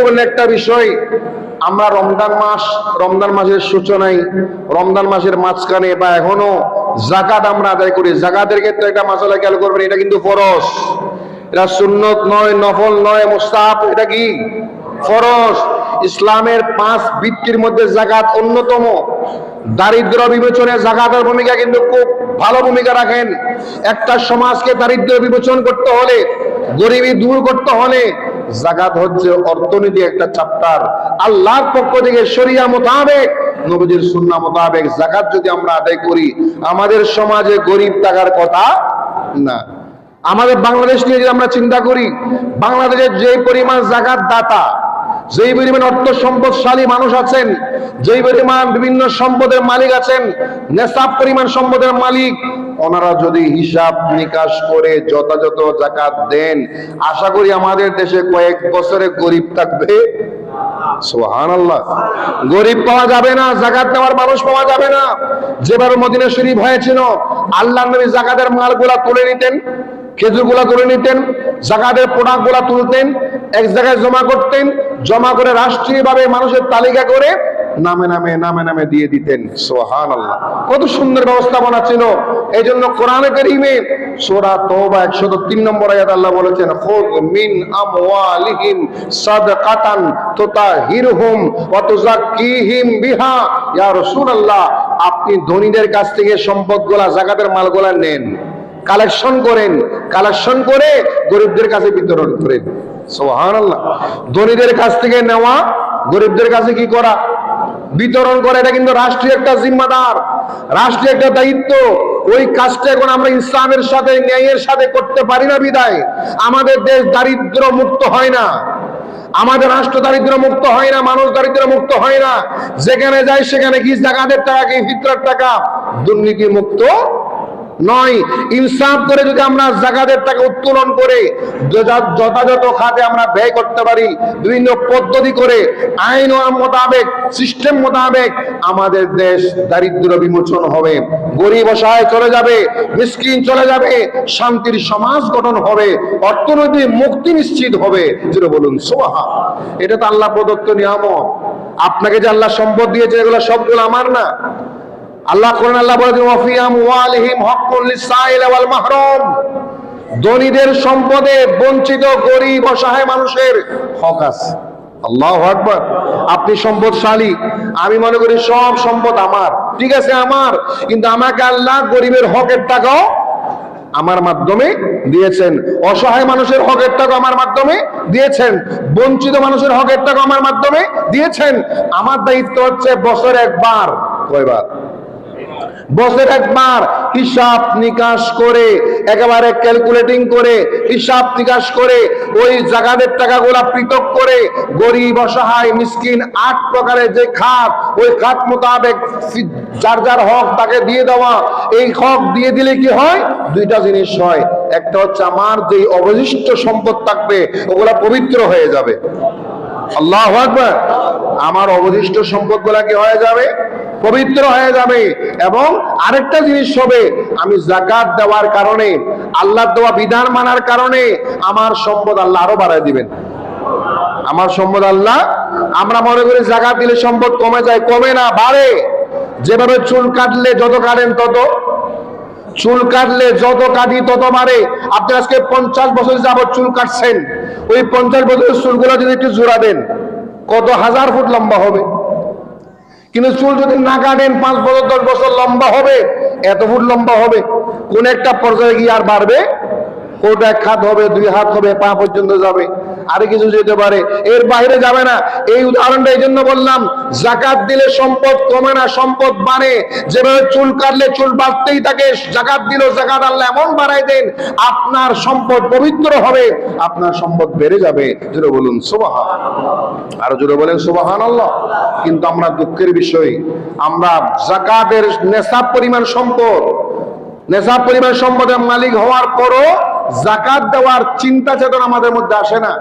গুরুত্বপূর্ণ একটা বিষয়। আমরা রমজান মাস, রমজান মাসের সূচনায়, রমজান মাসের মাঝখানে বা এখনও জাকাত আমরা আদায় করি। জাকাতের ক্ষেত্রে একটা মাসালা খেয়াল করবেন, এটা কিন্তু ফরস এটা সুন্নত নয়, নফল নয়, মুস্তাহাব, এটা কি? ফরজ। ইসলামের পাঁচ বৃত্তির মধ্যে জাকাত অন্যতম। দারিদ্র বিবেচনে জাকাতের ভূমিকা কিন্তু খুব ভালো ভূমিকা রাখেন। একটা সমাজকে দারিদ্র বিবেচন করতে হলে, গরিবী দূর করতে হলে জাকাত হচ্ছে অর্থনীতি একটা চ্যাপ্টার আল্লাহর পক্ষ থেকে শরিয়া মোতাবেক, নবীজির সুন্নাহ মোতাবেক জাকাত যদি আমরা আদায় করি, আমাদের সমাজে গরিব থাকার কথা না। আমাদের বাংলাদেশ নিয়ে যদি আমরা চিন্তা করি, বাংলাদেশের যে পরিমাণ জাকাত দাতা, যেই পরিমাণ অর্থ সম্পদশালী মানুষ আছেন, যেই পরিমাণ বিভিন্ন সম্পদের মালিক আছেন, নেশাব পরিমাণ সম্পদের মালিক ওনারা যদি হিসাব নিকাশ করে যথাযথ জাকাত দেন, আশা করি আমাদের দেশে কয়েক বছরে গরিব থাকবে। গরিব পাওয়া যাবে না, জাকাত নেওয়ার মানুষ পাওয়া যাবে না। মদিনা শরীফ হয়েছিল আল্লাহ নবী জাকাতের তুলে নিতেন খেজুরগুলা তুলে নিতেন, জাকাতের প্রোডাক্টগুলা তুলতেন, এক জায়গায় জমা করতেন, জমা করে রাষ্ট্রীয় ভাবে মানুষের তালিকা করে নামে নামে নামে নামে দিয়ে দিতেন। সোহান আল্লাহ কত সুন্দর ব্যবস্থাপনা ছিল। এই জন্য কোরআনে করিমে সোরা তোবা একশত তিন নম্বর আয়াত আল্লাহ বলেছেন, খুদ মিন আমওয়ালিহিম সাদকাতান তুতাহিরহুম ওয়া তুযাক্কিহিম বিহা। ইয়া রাসূলুল্লাহ, আপনি ধনীদের কাছ থেকে সম্পদগুলা, জাকাতের মালগুলা নেন, কালেকশন করেন, কালেকশন করে গরিবদের কাছে বিতরণ করেন। সুবহানাল্লাহ। ধনীদের কাছ থেকে নেওয়া, গরিবদের কাছে কি করা? বিতরণ করে, এটা কিন্তু রাষ্ট্রীয় একটা জিম্মাদার, রাষ্ট্রীয় একটা দায়িত্ব। ওই কাজটা এখন আমরা ইসলামের সাথে, ন্যায়ের সাথে করতে পারি না বিদায়। আমাদের দেশ দারিদ্র মুক্ত হয় না। আমাদের রাষ্ট্র দারিদ্র মুক্ত হয় না, মানুষ দারিদ্র মুক্ত হয় না। যেখানে যায় সেখানে কি জাকাতের টাকা কি ফিতরার টাকা, দুর্নীতি মুক্ত নয়, ইনসাফ করে যদি আমরা জাকাতের টাকা উত্তোলন করে যথাযথ খাতে আমরা ব্যয় করতে পারি, বিভিন্ন পদ্ধতি করে, আইন মোতাবেক, সিস্টেম মোতাবেক, আমাদের দেশ দারিদ্র বিমোচন হবে। গরিব অসহায় চলে যাবে, মিসকিন চলে যাবে, শান্তির সমাজ গঠন হবে, অর্থনৈতিক মুক্তি নিশ্চিত হবে। যেটা বলুন সোহা এটা তো আল্লাহ প্রদত্ত নিয়ামক আপনাকে যে আল্লাহ সম্পদ দিয়েছে, এগুলো সবগুলো আমার না? আল্লাহ কোরআন আল্লাহ বলেছেন ওয়াফিয়াম ওয়ালিহিম হাক্কুল লিসাইল ওয়াল মাহরুম। সম্পদে বঞ্চিত গরিব অসহায় মানুষের হক আছে। আল্লাহ আকবার। আপনি সম্পদশালী, আমি মনে করি সব সম্পদ আমার। ঠিক আছে, আমার। কিন্তু আমাকে আল্লাহ গরিবের হকের টাকাও আমার মাধ্যমে দিয়েছেন। অসহায় মানুষের হকের টাকা আমার মাধ্যমে দিয়েছেন। বঞ্চিত মানুষের হকের টাকা আমার মাধ্যমে দিয়েছেন। আমার দায়িত্ব হচ্ছে বছরে একবার, কয়বার? বছর একবার হিসাব নিকাশ করে, একেবারে ক্যালকুলেটিং করে, হিসাব নিকাশ করে, ওই জাগাতের টাকাগুলা পৃথক করে, গরিব, অসহায়, মিসকিন, আট প্রকারের যে খাত, ওই খাত মোতাবেক যার যার হক তাকে দিয়ে দেওয়া। এই হক দিয়ে দিলে কি হয়? দুইটা জিনিস হয়। একটা হচ্ছে আমার যে অবশিষ্ট সম্পদ থাকবে, ওগুলা পবিত্র হয়ে যাবে। আল্লাহ আমার অবশিষ্ট সম্পদগুলা কি হয়ে যাবে? পবিত্র হয়ে যাবে এবং আরেকটা জিনিস হবে, আমি জাকাত দেওয়ার কারণে আল্লাহ দেওয়া বিধান মানার কারণে আমার সম্পদ আল্লাহ আরও বাড়ায় দিবেন। আমার সম্পদ আল্লাহ, আমরা মনে করি জাকাত দিলে সম্পদ কমে যায়, কমে না, বাড়ে। যেভাবে চুল কাটলে যত কাটেন তত, চুল কাটলে যত কাটি তত বাড়ে। আপনি আজকে পঞ্চাশ বছর যাবত চুল কাটছেন, ওই পঞ্চাশ বছরের চুলগুলো যদি একটু জোড়া দেন, কত হাজার ফুট লম্বা হবে। কিন্তু চুল যদি না কাটেন পাঁচ বছর, দশ বছর লম্বা হবে, এত ফুট লম্বা হবে, কোন একটা পর্যায়ে গিয়ে আর বাড়বে? কোটা এক হাত হবে, দুই হাত হবে, পা পর্যন্ত যাবে। আরে কিছু যেতে পারে। এর বাইরে যাবে না। এই উদাহরণটা এই জন্য বললাম, জাকাত দিলে সম্পদ কমে না, সম্পদ বাড়ে। যেভাবে চুল কাটলে চুল বাড়তেই থাকে, জাকাত দিল জাকাত আল্লাহ এমন বাড়াই দেন, আপনার সম্পদ পবিত্র হবে, আপনার সম্পদ বেড়ে যাবে। জোরে বলুন সুবাহা আরও জোরে বলেন সুবাহান আল্লাহ কিন্তু আমরা দুঃখের বিষয়, আমরা জাকাতের নেশাব পরিমাণ সম্পদ, নেশাব পরিমাণ সম্পদের মালিক হওয়ার পরও জাকাত দেওয়ার চিন্তা চেতনা আমাদের মধ্যে আসে না।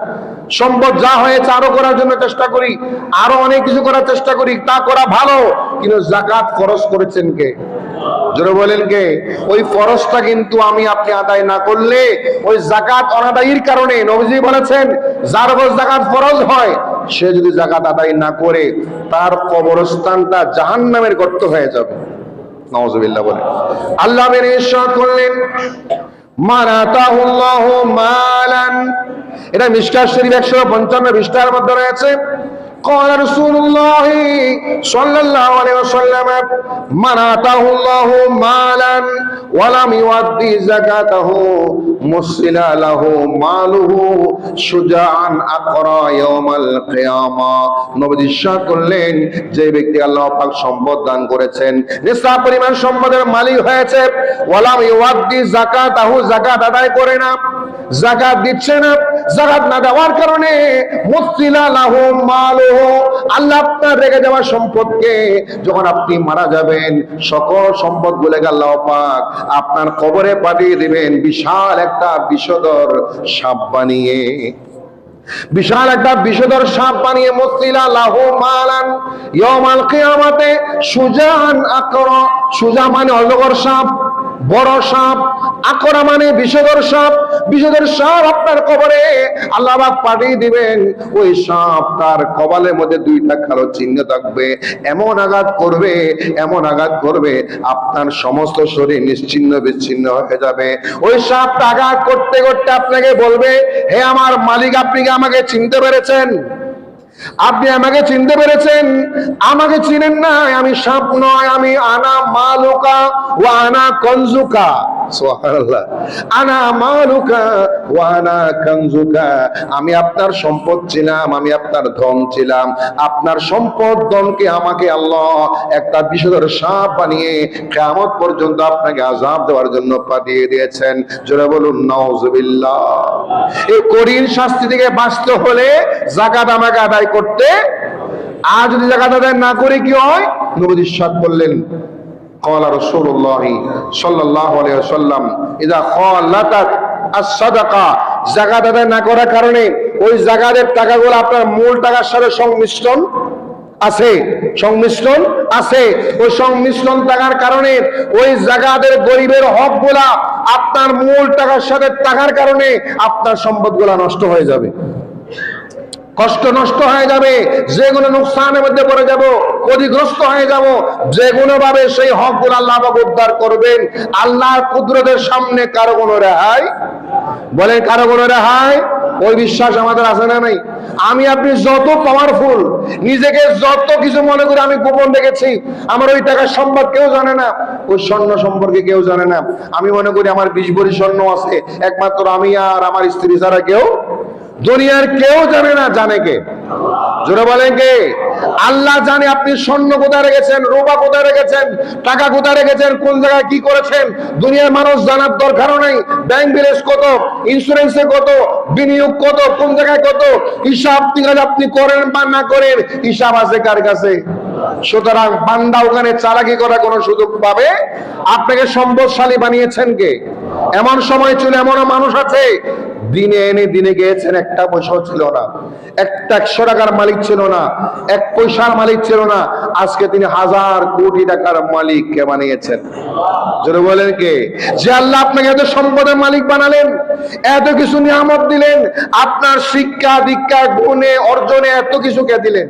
সম্পদ যা হয়েছে আরও করার জন্য চেষ্টা করি, আরও অনেক কিছু করার চেষ্টা করি, তা করা ভালো, কিন্তু জাকাত খরচ করেছেন কে? জোরে বলেন কে? ওই ফরজটা কিন্তু আমি আপনি আদায় না করলে ওই জাকাত অনাদায়ীর কারণে নবীজি বলেছেন, যার উপর জাকাত ফরজ হয়, সে যদি জাকাত আদায় না করে, তার কবরস্থানটা জাহান্নামের গর্ত হয়ে যাবে। নওয়াজবিল্লাহ বলে আল্লাহ করলেন আতাহুল্লাহু মালান। এটা মিশকাত শরীফ 155 পৃষ্ঠার মধ্যে রয়েছে। قال رسول الله صلى الله عليه وسلم من آتاه الله مالا ولم يؤدي زكاته مسل له ماله شجاعا أقرى يوم القيامة নবী ইরশাদ করলেন যে ব্যক্তি আল্লাহ পাক সম্পদ দান করেছেন নিসা পরিমাণ সম্পদের মালিক হয়েছে ওয়ালাম ইউআদ্দি যাকাতাহু যাকাত আদায় করে না জাকাত দিচ্ছে না জাকাত না দেওয়ার কারণে মুসিলা লাহু মালুহু আল্লাহ আপনার রেখে যাওয়া সম্পদকে যখন আপনি মারা যাবেন, সকল সম্পদগুলো পাক, আপনার কবরে পাঠিয়ে দিবেন বিশাল একটা বিষদর সাপ বানিয়ে। বিশাল একটা বিষধর সাপ বানিয়ে মসলিলা লাহু মালান, ইয়াউমাল কিয়ামাতে সুজান আকরা, সুজা মানে অজগর সাপ, বড় সাপ আকরা মানে বিষধর সাপ বিষধর সাপ আপনার কবরে আল্লাহ পাক পাঠিয়ে দিবেন। ওই সাপ তার কবালের মধ্যে দুইটা কালো চিহ্ন থাকবে। এমন আঘাত করবে, এমন আঘাত করবে, আপনার সমস্ত শরীর নিশ্চিন্ন বিচ্ছিন্ন হয়ে যাবে। ওই সাপটা আঘাত করতে করতে আপনাকে বলবে, হে আমার মালিক, আপনি কি আমাকে চিনতে পেরেছেন? আপনি আমাকে চিনতে পেরেছেন? আমাকে চিনেন না আমি সাপ নয়, আমি আনা মালুকা ও আনা সুবহানাল্লাহ আমি আপনার সম্পদ ছিলাম, আমি আপনার ধন ছিলাম। আপনার সম্পদ ধনকে আমাকে আল্লাহ একটা বিষধর সাপ বানিয়ে কিয়ামত পর্যন্ত আপনাকে আযাব দেওয়ার জন্য পাঠিয়ে দিয়েছেন। জোরে বলুন, নাউজুবিল্লাহ। এই কঠিন শাস্তি থেকে বাঁচতে হলে জাকাত আমাকে আদায় করতে। আর যদি জাকাত আদায় না করে কি হয়? নবী ইরশাদ বললেন قال رسول الله صلى الله عليه وسلم اذا خالطت الصدقه জাকাত আদায় না করার কারণে ওই জাকাতের টাকাগুলো আপনার মূল টাকার সাথে সংমিশ্রণ আছে সংমিশ্রণ আছে ওই সংমিশ্রণ থাকার কারণে ওই জাগাদের গরিবের হক গুলা আপনার মূল টাকার সাথে টাকার কারণে আপনার সম্পদ গুলা নষ্ট হয়ে যাবে কষ্ট নষ্ট হয়ে যাবে যে কোনো নুকসানের মধ্যে পড়ে যাব, ক্ষতিগ্রস্ত হয়ে যাব যে কোনো ভাবে সেই হকগুলো আল্লাহ উদ্ধার করবেন, আল্লাহর কুদরতের সামনে কারও কোনো রেহাই? বলেন, কারও কোনো রেহাই? ওই বিশ্বাস আমাদের আছে না নাই? আমি আপনি যত পাওয়ারফুল নিজেকে যত কিছু মনে করি আমি গোপন রেখেছি, আমার ওই টাকার সম্পদ কেউ জানে না, ওই স্বর্ণ সম্পর্কে কেউ জানে না। আমি মনে করি আমার বিশ ভরি স্বর্ণ আছে, একমাত্র আমি আর আমার স্ত্রী ছাড়া কেউ দুনিয়ার কেউ জানে না জানে কে। জোরে বলেন কে? আল্লাহ জানে আপনি স্বর্ণ কোথায় রেখেছেন, রূপা কোথায় রেখেছেন, টাকা কোথায় রেখেছেন, কোন জায়গায় কি করেছেন, দুনিয়ার মানুষ জানার দরকারও নেই। ব্যাংক ব্যালেন্স কত ইন্স্যুরেন্সে কত, বিনিয়োগ কত, কোন জায়গায় কত, হিসাব টিকাজ আপনি করেন বা না করেন, হিসাব আছে কার কাছে? সুতরাং বান্দা ওখানে চালাকি করা কোনো সুযোগ পাবে? আপনাকে সম্পদশালী বানিয়েছেন কে? এমন সময় ছিল এমনও মানুষ আছে দিনে এনে দিনে গিয়েছেন, একটা পয়সাও ছিল না। একটা একশো টাকার মালিক ছিল না, এক পয়সার মালিক ছিল না। আজকে তিনি হাজার কোটি টাকার মালিক কে বানিয়েছেন। যদি বলেন কে? যে আল্লাহ আপনাকে এত সম্পদের মালিক বানালেন, এত কিছু নিয়ামত দিলেন, আপনার শিক্ষা দীক্ষা, গুণে, অর্জনে এত কিছু কে দিলেন।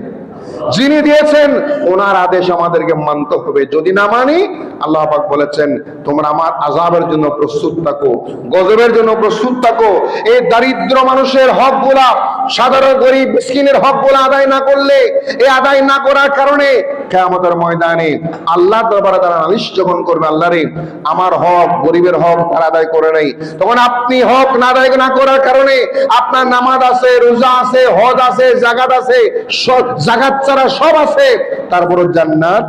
যিনি দিয়েছেন, ওনার আদেশ আমাদেরকে মানতে হবে। যদি না মানি, আল্লাহ পাক বলেছেন, তোমরা আমার আজাবের জন্য প্রস্তুত থাকো, গজবের জন্য প্রস্তুত থাকো। এই দারিদ্র মানুষের হকগুলা সাধারণ গরিব মিসকিনের হকগুলা আদায় না করলে এই আদায় না করার কারণে কেয়ামতের ময়দানে আল্লাহ দরবারে তারা নালিশ যখন করবে আল্লাহ রে আমার হক, গরিবের হক তারা আদায় করে নাই। তখন আপনি হক না আদায় না করার কারণে আপনার নামাজ আছে, রোজা আছে, হজ আছে জাগাত আছে, সব জাগাত ছাড়া সব আছে তারপর জান্নাত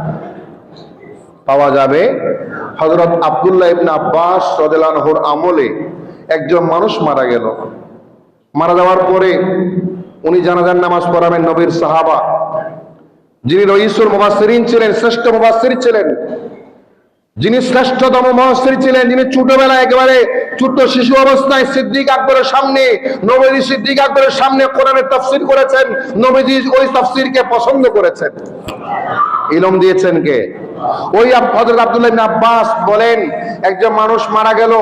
পাওয়া যাবে। হজরত আব্দুল্লাহ ইবনে আব্বাস রাদিয়াল্লাহু আনহুর আমলে একজন মানুষ মারা গেল। মারা যাওয়ার পরে উনি জানাজার নামাজ পড়াবেন নবীর সাহাবা। যিনি রইসুল মুবাসসিরিন ছিলেন, শ্রেষ্ঠ মুবাসসির ছিলেন। যিনি শ্রেষ্ঠতম মহাস্ত্রী ছিলেন, যিনি ছোটবেলায় একেবারে ছোট্ট শিশু অবস্থায় সিদ্দিক আকবরের সামনে, নবীজি সিদ্দিক আকবরের সামনে কোরআনের তাফসীর করেছেন, নবীজি ওই তাফসীরকে পছন্দ করেছেন। ইলম দিয়েছেন কে? ওই হযরত আব্দুল্লাহ আব্বাস বলেন, একজন মানুষ মারা গেল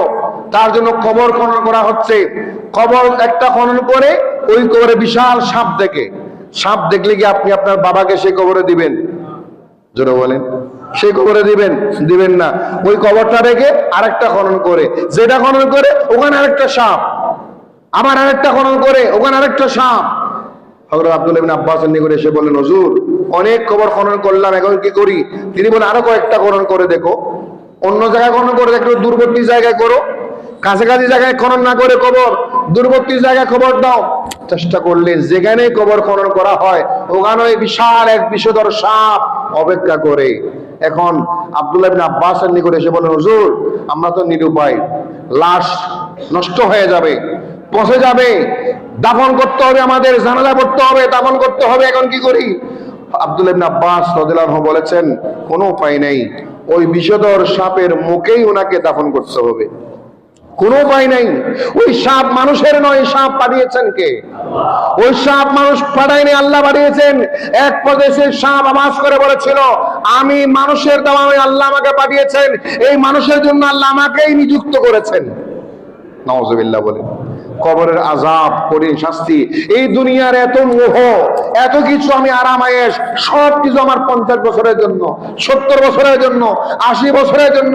তার জন্য কবর খনন করা হচ্ছে। কবর একটা খনন করে ওই কবরে বিশাল সাপ দেখে। সাপ দেখলে কি আপনি আপনার বাবাকে সে কবরে দিবেন? জোরে বলেন। সেই কবরে দিবেন? দিবেন না। ওই কবরটা রেখে আরেকটা খনন করে। যেটা খনন করে, ওখানে আরেকটা সাপ। আবার আরেকটা খনন করে, ওখানে আরেকটা সাপ। অনেক খনন করলাম, এখন কি করি? তিনি বলেন আরও কয়েকটা খনন করে দেখো। অন্য জায়গায় খনন করে দেখো দূরবর্তী জায়গায় করো। কাছাকাছি জায়গায় খনন না করে কবর, দূরবর্তী জায়গায় খবর দাও। চেষ্টা করলে যেখানে কবর খনন করা হয়, ওখানে বিশাল এক বিষধর সাপ অপেক্ষা করে। এখন আব্দুল্লাহ বিন আব্বাস নিকট এসে বলেন হুজুর, আমরা তো নিরুপায়। লাশ নষ্ট হয়ে যাবে, পচে যাবে, দাফন করতে হবে আমাদের, জানাজা করতে হবে, দাফন করতে হবে, এখন কি করি? আব্দুল ইবনে আব্বাস রাদিয়াল্লাহু বলেছেন, কোনো উপায় নেই। ওই বিষধর সাপের মুখেই ওনাকে দাফন করতে হবে। কোনো উপায় নাই। ওই সাপ মানুষের নয়, সাপ পাঠিয়েছেন কে? ওই সাপ মানুষ পাঠায়নি, আল্লাহ পাঠিয়েছেন। এক প্রদেশে সাপ আবাস করে বলেছিল, আমি মানুষের দেওয়া ওই আল্লাহ আমাকে পাঠিয়েছেন। এই মানুষের জন্য আল্লাহ আমাকেই নিযুক্ত করেছেন। নওয়াজ বলেন কবরের আজাব কঠিন শাস্তি। এই দুনিয়ার এত মোহ, এত কিছু আমি আরাম আয়েস সব কিছু আমার পঞ্চাশ বছরের জন্য, সত্তর বছরের জন্য, আশি বছরের জন্য,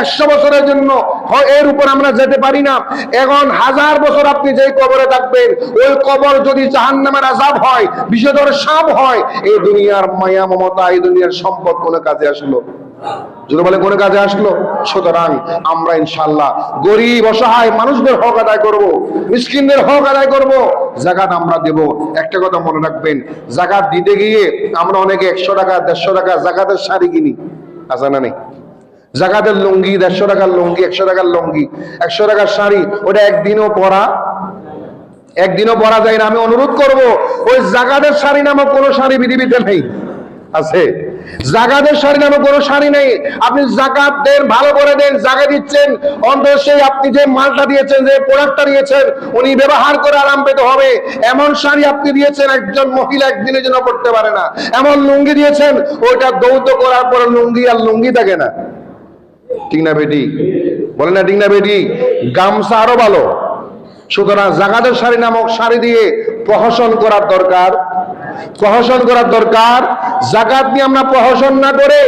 একশো বছরের জন্য এর উপর আমরা যেতে পারি না। এখন হাজার বছর আপনি যেই কবরে থাকবেন, ওই কবর যদি জাহান নামের আজাব হয়, বিষধর সাপ হয়, এই দুনিয়ার মায়া, মমতা, এই দুনিয়ার সম্পদ কোনো কাজে আসলো। যদি বলে কোনো কাজে আসলো, সুতরাং আমরা ইনশাল্লাহ গরিব, অসহায় মানুষদের হক আদায় করব, মিসকিনদের হক আদায় করব। জাকাত আমরা দেব। একটা কথা মনে রাখবেন, জাকাত দিতে গিয়ে আমরা অনেকে একশো টাকা, দেড়শো টাকা জাকাতের শাড়ি কিনি। আছে না নেই? জাকাতের লুঙ্গি, দেড়শো টাকার লুঙ্গি, একশো টাকার লুঙ্গি, একশো টাকার শাড়ি, ওটা একদিনও পরা একদিনও পরা যায় না। আমি অনুরোধ করব, ওই জাগাতের শাড়ি নামক কোনো শাড়ি পৃথিবীতে নেই। আছে। জাগাতের শাড়ি নামে কোনো শাড়ি নেই। আপনি জাকাত দেন ভালো করে দেন জাগা দিচ্ছেন। অন্তত সেই আপনি যে মালটা দিয়েছেন, যে প্রোডাক্টটা দিয়েছেন, উনি ব্যবহার করে আরাম পেতে হবে। এমন শাড়ি আপনি দিয়েছেন, একজন মহিলা একদিনের জন্য পড়তে পারে না। এমন লুঙ্গি দিয়েছেন, ওইটা দৌত করার পরে লুঙ্গি আর লুঙ্গি থাকে না। ঠিক না বেটি? বলে না ঠিক না বেটি? গামছা আরও ভালো। সুতরাং জাগাতের শাড়ি নামক শাড়ি দিয়ে প্রহসন করার দরকার। প্রহসন করার দরকার। জাকাত নিয়ে আমরা প্রহসন না করে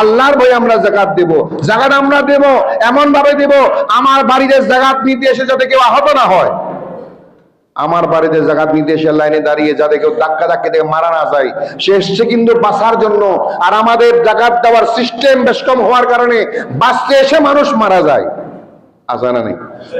আল্লাহর ভয়ে আমরা জাকাত দেব। জাকাত আমরা দেব এমন ভাবে দেব, আমার বাড়িতে জাকাত নিতে এসে যাতে কেউ আহত না হয়। আমার বাড়িতে জাকাত নিতে এসে লাইনে দাঁড়িয়ে যাতে কেউ ধাক্কা ধাক্কা দিয়ে মারা না যায়। সে এসছে কিন্তু বাঁচার জন্য। আর আমাদের জাকাত দেওয়ার সিস্টেম বেষ্টম হওয়ার কারণে বাঁচতে এসে মানুষ মারা যায়। আছে না নেই।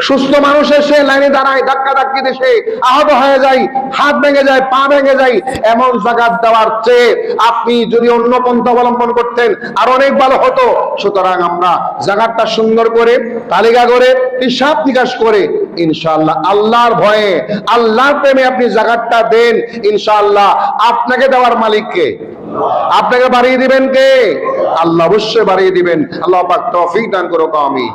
সুস্থ মানুষ এসে লাইনে দাঁড়ায়, ধাক্কা ধাক্কি দেশে আহত হয়ে যায়, হাত ভেঙে যায়, পা ভেঙে যায়, এমন জাকাত দেওয়ার চেয়ে আপনি যদি অন্য পন্থা অবলম্বন করতেন, আর অনেক ভালো হতো। সুতরাং আমরা জাকাতটা সুন্দর করে, তালিকা করে, হিসাব নিকাশ করে, ইনশাআল্লাহ আল্লাহর ভয়ে, আল্লাহর প্রেমে আপনি জাকাতটা দেন ইনশাল্লাহ আপনাকে দেওয়ার মালিককে। আপনাকে বাড়িয়ে দিবেন কে? আল্লাহ অবশ্যই বাড়িয়ে দিবেন। আল্লাহ পাক তৌফিক দান করুক আমি